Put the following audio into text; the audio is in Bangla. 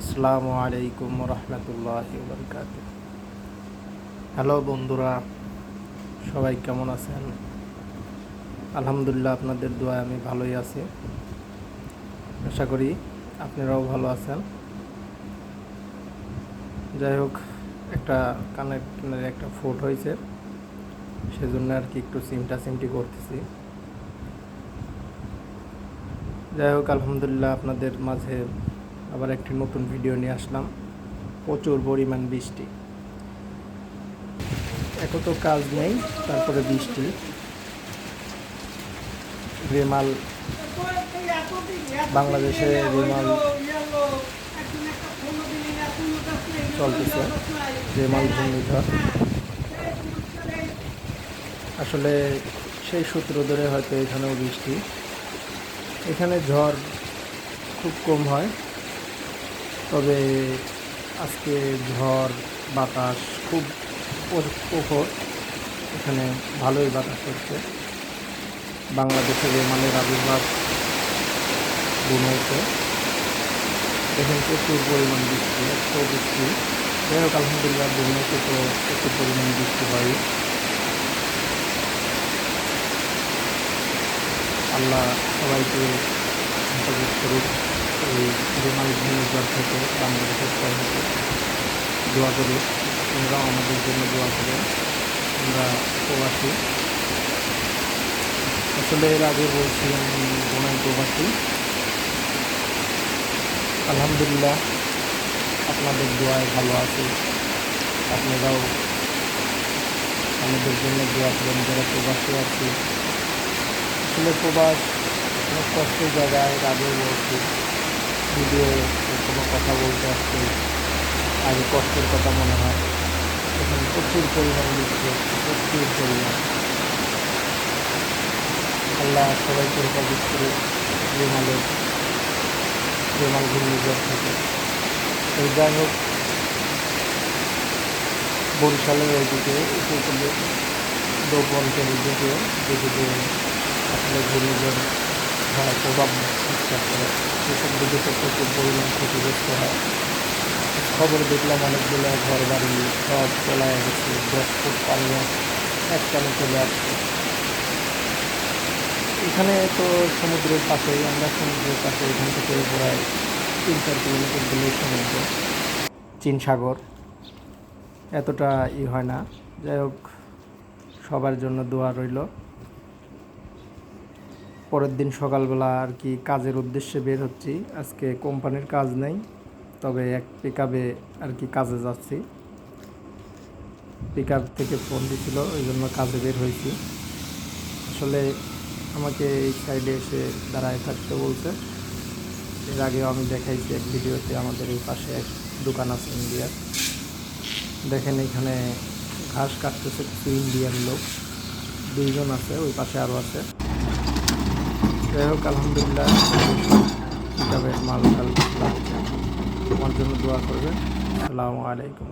আসসালামু আলাইকুম রহমতুল্লাহ বরকাত হ্যালো বন্ধুরা, সবাই কেমন আছেন? আলহামদুলিল্লাহ আপনাদের দোয়ায় আমি ভালোই আছি। আশা করি আপনারাও ভালো আছেন। যাই হোক, একটা কিনারে একটা ফোট হয়েছে, সেজন্য আর কি একটু সিমটা সিমটি করতেছি। যাই হোক, আলহামদুলিল্লাহ আপনাদের মাঝে আবার একটি নতুন ভিডিও নিয়ে আসলাম। প্রচুর পরিমাণ বৃষ্টি। এত তো কাজ নেই, তারপরে বৃষ্টি। রেমাল, বাংলাদেশে রেমাল চলতেছে। রেমাল ঘূর্ণিঝড়। আসলে সেই সূত্র ধরে হয়তো এখানেও বৃষ্টি। এখানে ঝড় খুব কম হয়। তবে আজকে ঝড়, বাতাস খুব প্র- প্রখর এখানে ভালোই বাতাস হচ্ছে। বাংলাদেশের রেমালের আবির্ভাব বুনইতে এখানে প্রচুর পরিমাণ বৃষ্টি, এত বৃষ্টি। যাই হোক, আলহামদুলিল্লাহ বুনইতে তো প্রচুর পরিমাণ বৃষ্টি হয়। আল্লাহ সবাইকে করুক। এই রেমাল ঘূর্ণিঝড় থেকে বাংলাদেশের সবাইকে দোয়া করি, তোমরাও আমাদের জন্য দোয়া করো। আমরা প্রবাসী। আসলে এর আগে বলছি আমি বোনাই প্রবাসী। আলহামদুলিল্লাহ, আপনাদের দোয়ায় ভালো আছি। আপনারাও আমাদের জন্য দোয়া করেন, যারা প্রবাসী আছি। আসলে প্রবাস অনেক কষ্টের জায়গায় আগেও বলছি। ভিডিও কোনো কথা বলতে আসছে আগে কষ্টের কথা মনে হয়। এখানে প্রচুর পরিমাণ হচ্ছে প্রচুর পরিমাণ। আল্লাহ সবাইকে হেফাজত করে রেমালের রেমাল ঘূর্ণিঝড় থেকে। এই যাই হোক, বরিশালের ওইদিকে উপকূলে দোপন্থের দিকে, যেদিকে আসলে ঘূর্ণিঝড় হয়, প্রভাব বিস্তার করে। সেসব দিকে তো প্রচুর পরিমাণ ক্ষতিগ্রস্ত হয়। খবর দেখলাম অনেকগুলো ঘর বাড়ি সব চলায় গেছে, দশ ফুট পানি একটানে চলে আসছে। এখানে তো সমুদ্রের পাশেই, আমরা সমুদ্রের পাশে এখান থেকে প্রায় তিন চার কিলোমিটার গেলেই সমুদ্র। চীন সাগর, এতটা ই হয় না। যাই হোক, সবার জন্য দোয়া রইল। পরের দিন সকালবেলা আর কি কাজের উদ্দেশ্যে বের হচ্ছি। আজকে কোম্পানির কাজ নেই, তবে এক পিক আর কি কাজে যাচ্ছি। পিক থেকে ফোন দিছিল, ওই জন্য কাজে বের হয়েছি। আসলে আমাকে এই সাইডে এসে দাঁড়ায় থাকতে বলছে। এর আগেও আমি দেখাইছি এক ভিডিওতে আমাদের এই পাশে এক দোকান আছে ইন্ডিয়ার। দেখেন এখানে ঘাস কাটতেছে, কিছু ইন্ডিয়ান লোক। দুইজন আছে, ওই পাশে আরও আছে। যাই হোক আলহামদুলিল্লাহ কিতাবের মাল কাল আমার জন্য দোয়া করবেন। আসসালামু আলাইকুম।